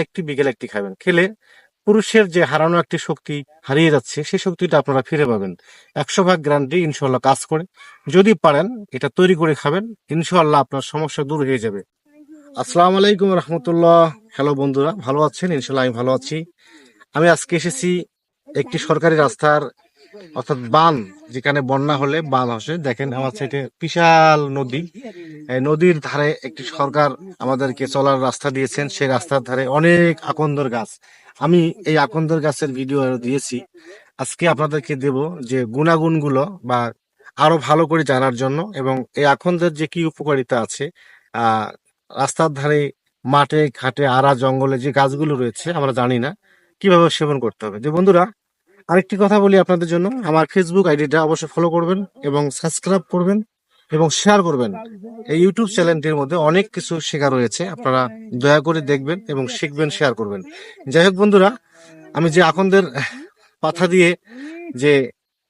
একটি বিকেল একটি খাবেন খেলে পুরুষের যে হারানো একটি শক্তি হারিয়ে যাচ্ছে, সেই শক্তিটা আপনারা ফিরে পাবেন। একশো ভাগ গ্যারান্টি ইনশাল্লাহ কাজ করে। যদি পারেন, এটা তৈরি করে খাবেন ইনশাল্লাহ আপনার সমস্যা দূর হয়ে যাবে। আসসালাম আলাইকুম রহমতুল্লাহ। হ্যালো বন্ধুরা, ভালো আছেন? ইনশাল্লাহ আমি ভালো আছি। আমি আজকে এসেছি একটি সরকারি রাস্তার অর্থাৎ বান যেখানে বন্যা হলে বান আসে। দেখেন আমার সাইডে বিশাল নদী। নদীর ধারে একটি সরকার আমাদেরকে চলার রাস্তা দিয়েছেন। সেই রাস্তার ধারে অনেক আকন্দর গাছ। আমি এই আকন্দর গাছের ভিডিও দিয়েছি। আজকে আপনাদেরকে দেব যে গুণাগুণগুলো বা আরও ভালো করে জানার জন্য এবং এই আকন্দের যে কি উপকারিতা আছে রাস্তার ধারে মাঠে, ঘাটে আড়া জঙ্গলে যে গাছগুলো রয়েছে, আমরা জানি না। কীভাবে সেবন করতে হবে? যে বন্ধুরা আরেকটি কথা বলি আপনাদের জন্য। আমার ফেসবুক আইডিটা অবশ্যই ফলো করবেন এবং সাবস্ক্রাইব করবেন এবং শেয়ার করবেন। এই ইউটিউব চ্যানেলটির মধ্যে অনেক কিছু শেখা রয়েছে। আপনারা দয়া করে দেখবেন এবং শিখবেন শেয়ার করবেন। যাই হোক বন্ধুরা, আমি যে আকন্দের পাথা দিয়ে যে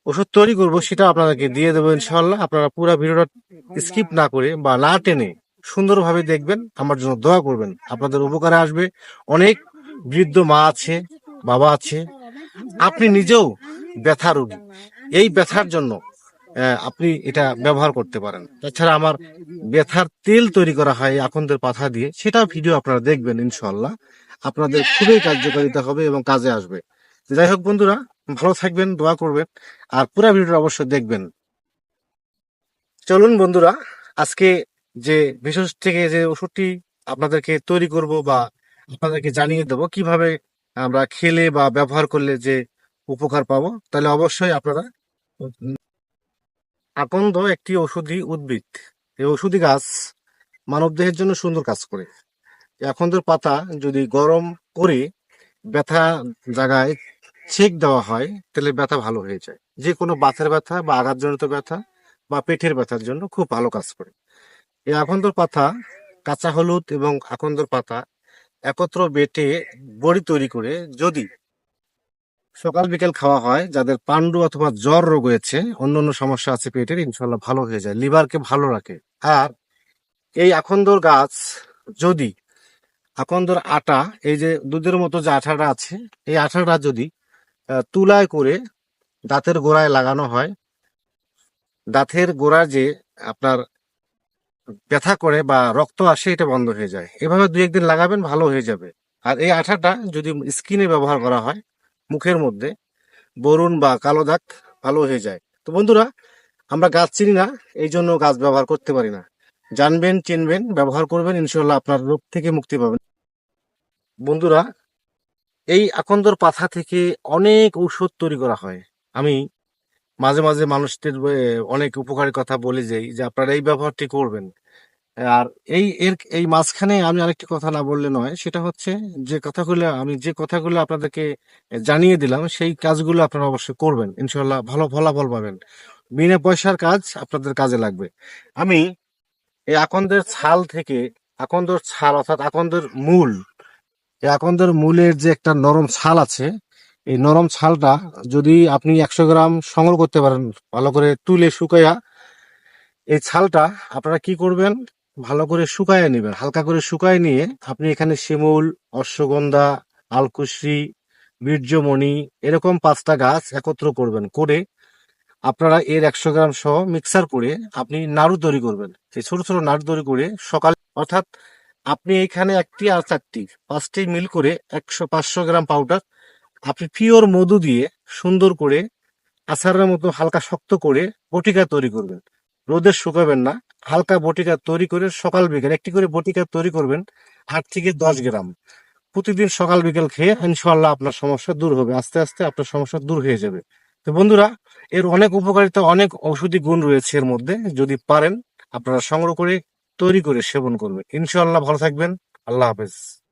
ওষুধ তৈরি করব সেটা আপনাদেরকে দিয়ে দেবো ইনশাআল্লাহ। আপনারা পুরো ভিডিওটা স্কিপ না করে বা না টেনে সুন্দরভাবে দেখবেন। আমার জন্য দোয়া করবেন। আপনাদের উপকারে আসবে। অনেক বৃদ্ধ মা আছে, বাবা আছে আপনি নিজেও ব্যথা রোগী। এই ব্যথার জন্য আপনি এটা ব্যবহার করতে পারেন। তাছাড়া আমার ব্যথার তেল তৈরি করা হয় আকন্দের পাতা দিয়ে। সেটা ভিডিও আপনারা দেখবেন ইনশাল্লাহ আপনাদের খুবই কার্যকারিতা হবে এবং কাজে আসবে। যাই হোক বন্ধুরা, ভালো থাকবেন, দোয়া করবেন, আর পুরো ভিডিওটা অবশ্যই দেখবেন। চলুন বন্ধুরা, আজকে যে ভেষজ থেকে যে ওষুধটি আপনাদেরকে তৈরি করব বা আপনাদেরকে জানিয়ে দেবো, কীভাবে আমরা খেলে বা ব্যবহার করলে যে উপকার পাবো, তাহলে অবশ্যই আপনারা আকন্দ একটি ঔষধি উদ্ভিদ। এই ঔষধি গাছ মানবদেহের জন্য সুন্দর কাজ করে। আকন্দের পাতা যদি গরম করে ব্যথা জায়গায় ছেক দেওয়া হয়, তাহলে ব্যথা ভালো হয়ে যায়। যে কোনো বাতের ব্যথা বা আঘাতজনিত ব্যথা বা পেটের ব্যথার জন্য খুব ভালো কাজ করে। এই আকন্দর পাতা কাঁচা হলুদ এবং আকন্দর পাতা একত্র বেটে বড়ি তৈরি করে যদি সকাল বিকেল খাওয়া হয়, যাদের পান্ডু অথবা জ্বর রোগ হয়েছে অন্য অন্য সমস্যা আছে পেটের ইনশাল্লাহ ভালো হয়ে যায়, লিভারকে ভালো রাখে। আর এই আকন্দর গাছ যদি, আকন্দর আটা, এই যে দুধের মতো যে আঠাটা আছে, এই আঠাটা যদি তুলায় করে দাঁতের গোড়ায় লাগানো হয়, দাঁতের গোড়া যে আপনার ব্যথা করে বা রক্ত আসে এটা বন্ধ হয়ে যায়। এভাবে দুই একদিন লাগাবেন, ভালো হয়ে যাবে। আর এই আঠাটা যদি স্কিনে ব্যবহার করা হয়, মুখের মধ্যে, বরুণ বা কালো দাগ, ভালো হয়ে যায়। তো বন্ধুরা, আমরা গাছ চিনি না, এই জন্য গাছ ব্যবহার করতে পারি না। জানবেন, চিনবেন, ব্যবহার করবেন ইনশাল্লাহ আপনার রোগ থেকে মুক্তি পাবেন। বন্ধুরা, এই আকন্দর পাতা থেকে অনেক ঔষধ তৈরি করা হয়। আমি মাঝে মাঝে মানুষদের অনেক উপকারী কথা বলে যাই যে আপনারা এই ব্যবহারটি করবেন। আর এই, এর, এই মাঝখানে আমি আরেকটি কথা না বললে নয়, সেটা হচ্ছে যে কথাগুলো, আমি যে কথাগুলো আপনাদেরকে জানিয়ে দিলাম, সেই কাজগুলো আপনারা অবশ্যই করবেন। ইনশাল্লাহ ভালো ফলাফল পাবেন। বিনা পয়সার কাজ আপনাদের কাজে লাগবে। আমি এই আকন্দের ছাল থেকে, আকন্দর ছাল অর্থাৎ আকন্দের মূল, এই আকন্দের মূলের যে একটা নরম ছাল আছে এই নরম ছালটা যদি আপনি একশো গ্রাম সংগ্রহ করতে পারেন, ভালো করে তুলে শুকাইয়া, এই ছালটা আপনারা কি করবেন? ভালো করে শুকায় নেবেন। হালকা করে শুকায় নিয়ে আপনি এখানে শিমুল, অশ্বগন্ধা আলকুশি বীর্যমণি এরকম পাঁচটা গাছ একত্র করবেন করে আপনারা এর একশো গ্রাম সহ মিক্সার করে আপনি নাড়ু তৈরি করবেন। সেই ছোট ছোট নাড়ু তৈরি করে সকাল অর্থাৎ আপনি এখানে একটি আর চারটি, পাঁচটি মিল করে একশো পাঁচশো গ্রাম পাউডার আপনি পিওর মধু দিয়ে সুন্দর করে আচারের মতো হালকা শক্ত করে বটিকা তৈরি করবেন। রোদে শুকাবেন না, হালকা বটিকা তৈরি করে সকাল বিকেল, একটি করে বটিকা তৈরি করবেন আট থেকে দশ গ্রাম। প্রতিদিন সকাল বিকেল খেয়ে ইনশাল্লাহ আপনার সমস্যা দূর হবে, আস্তে আস্তে আপনার সমস্যা দূর হয়ে যাবে। তো বন্ধুরা, এর অনেক উপকারিতা, অনেক ঔষধি গুণ রয়েছে এর মধ্যে। যদি পারেন, আপনারা সংগ্রহ করে, তৈরি করে সেবন করবেন। ইনশাল্লাহ ভালো থাকবেন। আল্লাহ হাফেজ।